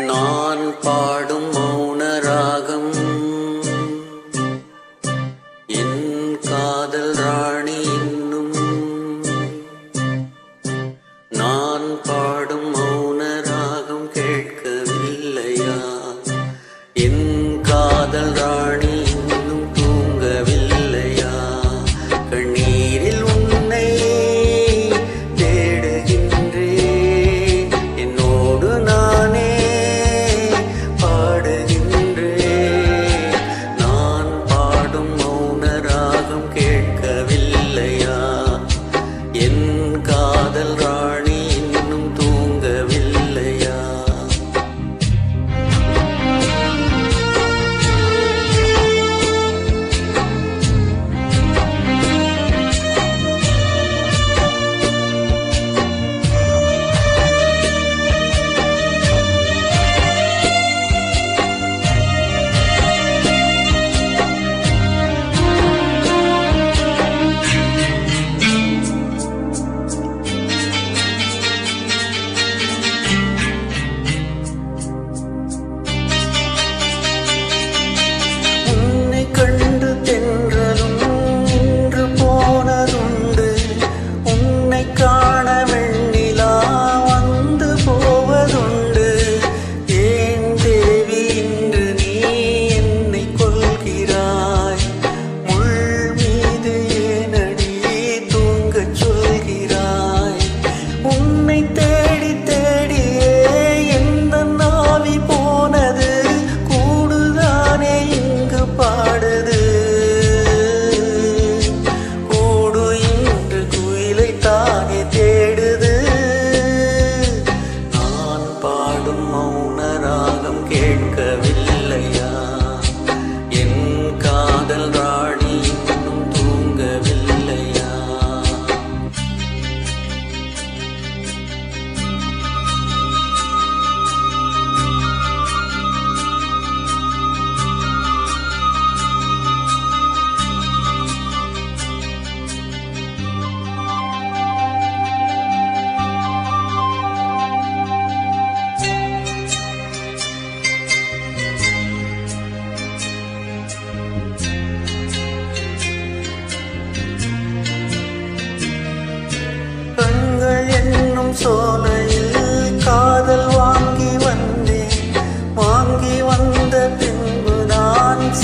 நான் பாடும் மௌன ராகம் என் காதல் ராணி சோலையில் காதல் வாங்கி வந்தேன். வாங்கி வந்த பின்பு நான்